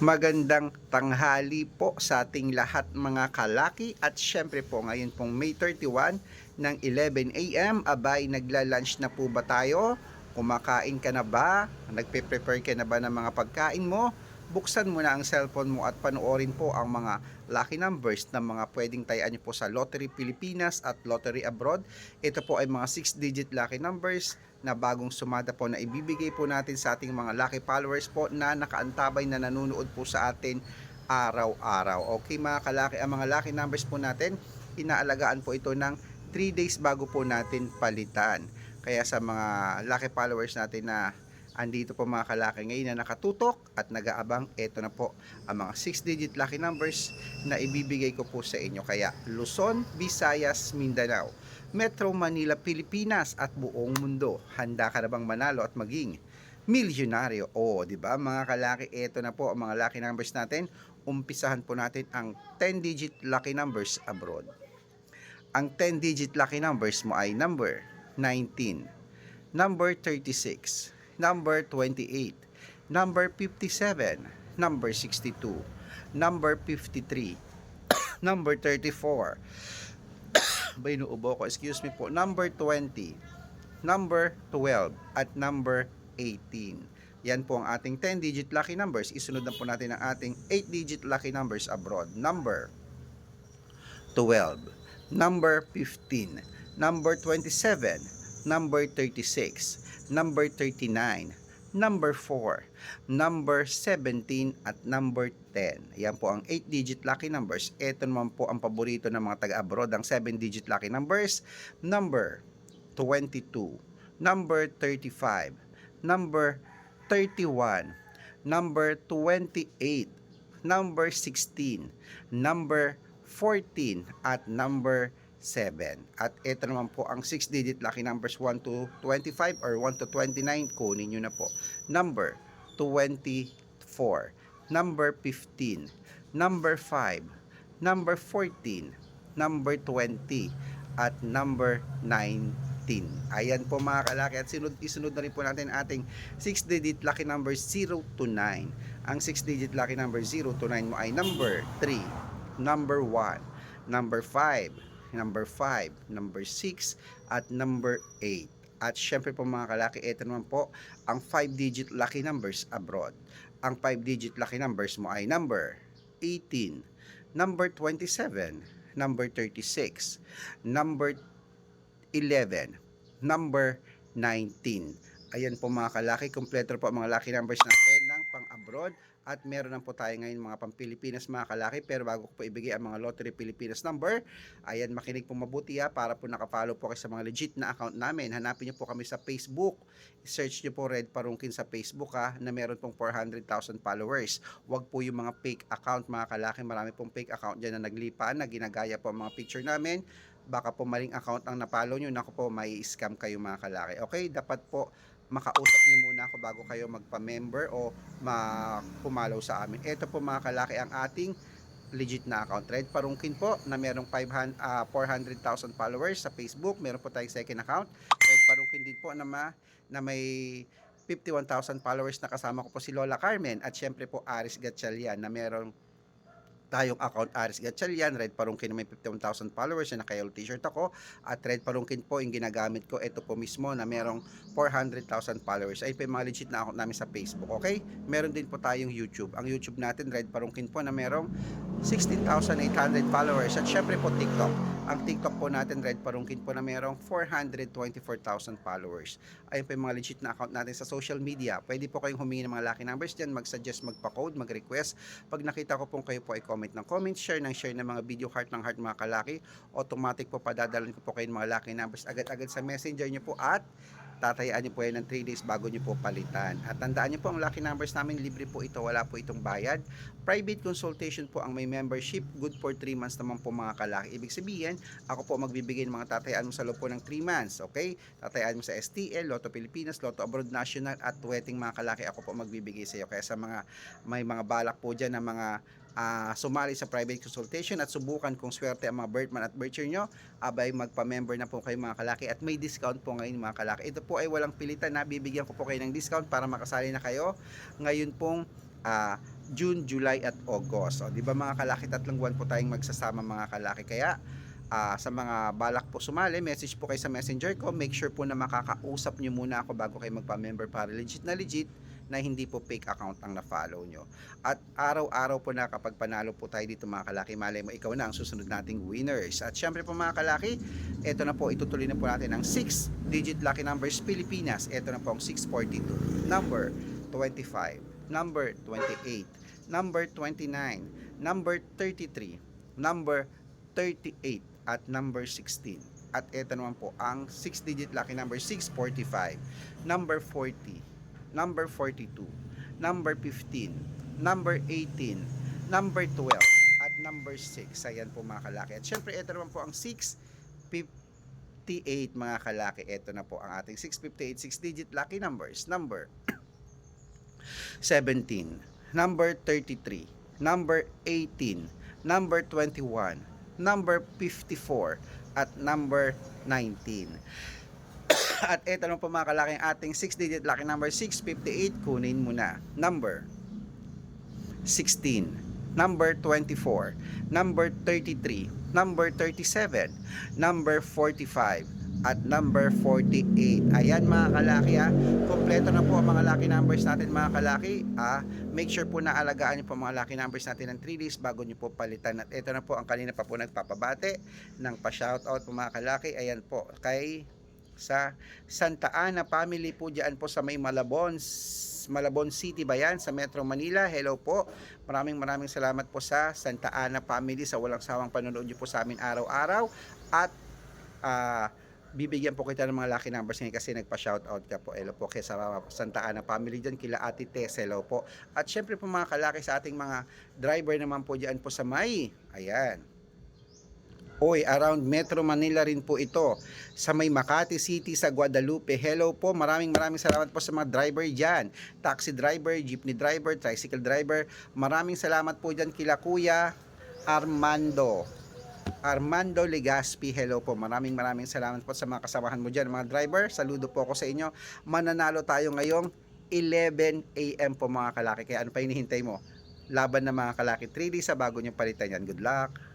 Magandang tanghali po sa ating lahat mga kalaki at syempre po ngayon pong May 31 ng 11 a.m. Abay, nagla-lunch na po ba tayo? Kumakain ka na ba? Nagpe-prepare ka na ba ng mga pagkain mo? Buksan mo na ang cellphone mo at panoorin po ang mga lucky numbers na mga pwedeng tayaan niyo po sa Lottery Pilipinas at Lottery Abroad. Ito po ay mga 6-digit lucky numbers na bagong sumada po na ibibigay po natin sa ating mga lucky followers po na nakaantabay na nanonood po sa atin araw-araw. Okay mga kalaki, ang mga lucky numbers po natin, inaalagaan po ito ng 3 days bago po natin palitan. Kaya sa mga lucky followers natin na andito po mga kalaki ngayon na nakatutok at nag-aabang, ito na po ang mga 6-digit lucky numbers na ibibigay ko po sa inyo. Kaya Luzon, Visayas, Mindanao, Metro Manila, Pilipinas at buong mundo. Handa ka na bang manalo at maging milyonaryo? O, di ba mga kalaki, ito na po ang mga lucky numbers natin. Umpisahan po natin ang 10-digit lucky numbers abroad. Ang 10-digit lucky numbers mo ay number 19, number 36, number 28, number 57, number 62, number 53, number 34, ba inuubo ko, excuse me po, number 20, number 12, at number 18. Yan po ang ating 10-digit lucky numbers. Isunod na po natin ang ating 8-digit lucky numbers abroad. Number 12, number 15, number 27, number 36, number 39, number 4, number 17, at number 10. Yan po ang 8-digit lucky numbers. Ito naman po ang paborito ng mga taga-abroad, ang 7-digit lucky numbers. Number 22, number 35, number 31, number 28, number 16, number 14, at number 7. At ito naman po ang 6-digit lucky numbers 1 to 25 or 1 to 29. Kunin nyo na po. Number 24, number 15, number 5, number 14, number 20, at number 19. Ayan po mga kalaki at sinunod, isunod na rin po natin ating 6-digit lucky number 0 to 9. Ang 6-digit lucky number 0 to 9 mo ay number 3, number 1, number 5, number 5, number 6, at number 8. At syempre po mga kalaki, ito naman po ang 5-digit lucky numbers abroad. Ang 5-digit lucky numbers mo ay number 18, number 27, number 36, number 11, number 19. Ayan po mga kalaki, kompleto po ang mga lucky numbers natin ng pang-abroad at meron na po tayo ngayon mga pang-Pilipinas mga kalaki. Pero bago ko po ibigay ang mga Lottery Pilipinas number ayan makinig po mabuti ha para po nakapollow po kayo sa mga legit na account namin. Hanapin nyo po kami sa Facebook. Search nyo po Red Parungkin sa Facebook ha na meron pong 400,000 followers. Wag po yung mga fake account mga kalaki. Marami pong fake account dyan na naglipan na ginagaya po ang mga picture namin. Baka po maling account ang napalo nyo naku po may scam kayo mga kalaki. Okay dapat po makausap niyo muna ako bago kayo magpa-member o ma-pumalaw sa amin. Ito po mga kalaki ang ating legit na account. Red Parungkin po na merong 500, ah, 400,000 followers sa Facebook. Meron po tayong second account. Red Parungkin din po na, ma, na may 51,000 followers na kasama ko po si Lola Carmen at syempre po Aris Gatchalian na merong tayong account Aris Gatchalian, Red Parungkin may 51,000 followers na naka-yellow t-shirt ako. At Red Parungkin po yung ginagamit ko ito po mismo na merong 400,000 followers. Ay mga legit na account namin sa Facebook okay? Meron din po tayong YouTube. Ang YouTube natin Red Parungkin po na merong 16,800 followers. At syempre po TikTok. Ang TikTok po natin Red Parungkin po na merong 424,000 followers. Ayun po yung mga legit na account natin sa social media. Pwede po kayong humingi ng mga lucky numbers dyan mag-suggest magpa-code mag-request. Pag nakita ko pong kayo po ay comment ng comment share ng share ng mga video heart ng heart mga kalaki automatic po padadalan ko po kayo ng mga lucky numbers agad-agad sa messenger nyo po at tatayaan niyo po yan ng 3 days bago niyo po palitan. At tandaan niyo po ang lucky numbers namin, libre po ito, wala po itong bayad. Private consultation po ang may membership, good for 3 months naman po mga kalaki. Ibig sabihin, ako po magbibigay ng mga tatayaan mo sa loob po ng 3 months, okay? Tatayaan mo sa STL, Lotto Pilipinas, Lotto Abroad National at wedding mga kalaki, ako po magbibigay sa iyo. Kaya sa mga may mga balak po dyan na mga ah, sumali sa private consultation at subukan kung swerte ang mga birthman at birth year nyo, abay magpa-member na po kayo mga kalaki at may discount po ngayon mga kalaki. Ito po ay walang pilitan na bibigyan ko po kayo ng discount para makasali na kayo. Ngayon pong ah, June, July at August. O, di ba mga kalaki, tatlong buwan po tayong magsasama mga kalaki. Kaya ah, sa mga balak po sumali, message po kayo sa messenger ko. Make sure po na makakausap nyo muna ako bago kayo magpa-member para legit na legit na hindi po fake account ang na-follow nyo. At araw-araw po na kapag panalo po tayo dito mga kalaki, malay mo ikaw na ang susunod nating winners. At syempre po mga kalaki, eto na po, itutuloy na po natin ang 6-digit lucky numbers Pilipinas. Eto na po ang 642, number 25, number 28, number 29, number 33, number 38, at number 16. At eto naman po ang 6-digit lucky number 645, number 40, number 42, number 15, number 18, number 12, at number 6. Ayan po mga kalaki. At syempre, ito naman po ang 658 mga kalaki. Ito na po ang ating 658 6-digit lucky numbers. Number 17, number 33, number 18, number 21, number 54, at number 19. At ito naman po mga kalaki ang ating 6-digit lucky number 658. Kunin mo na. Number 16, number 24, number 33, number 37, number 45, at number 48. Ayan mga kalaki ha. Kompleto na po ang mga lucky numbers natin mga kalaki. Ah, make sure po na alagaan niyo po mga lucky numbers natin ng 3 days bago niyo po palitan. At ito na po ang kanina pa po nagpapabate ng pa-shoutout po mga kalaki. Ayan po kay sa Santa Ana family po diyan po sa may Malabon. Malabon City ba yan? Sa Metro Manila. Hello po. Maraming maraming salamat po sa Santa Ana family sa walang sawang panonood niyo po sa amin araw-araw. At ah, bibigyan po kita ng mga lucky numbers ngayon kasi nagpa-shoutout ka po. Hello po kay sa Santa Ana family dyan, kila Ate Tess, hello po. At syempre po mga kalaki sa ating mga driver naman po dyan po sa may, ayan, Oy, around Metro Manila rin po ito. Sa may Makati City sa Guadalupe. Hello po, maraming maraming salamat po sa mga driver dyan. Taxi driver, jeepney driver, tricycle driver. Maraming salamat po dyan kila Kuya Armando. Armando Legaspi, hello po. Maraming maraming salamat po sa mga kasamahan mo dyan. Mga driver, saludo po ako sa inyo. Mananalo tayo ngayong 11 a.m. po mga kalaki. Kaya ano pa hinihintay mo? Laban na mga kalaki. 3 days sa bago nyo palitan yan. Good luck!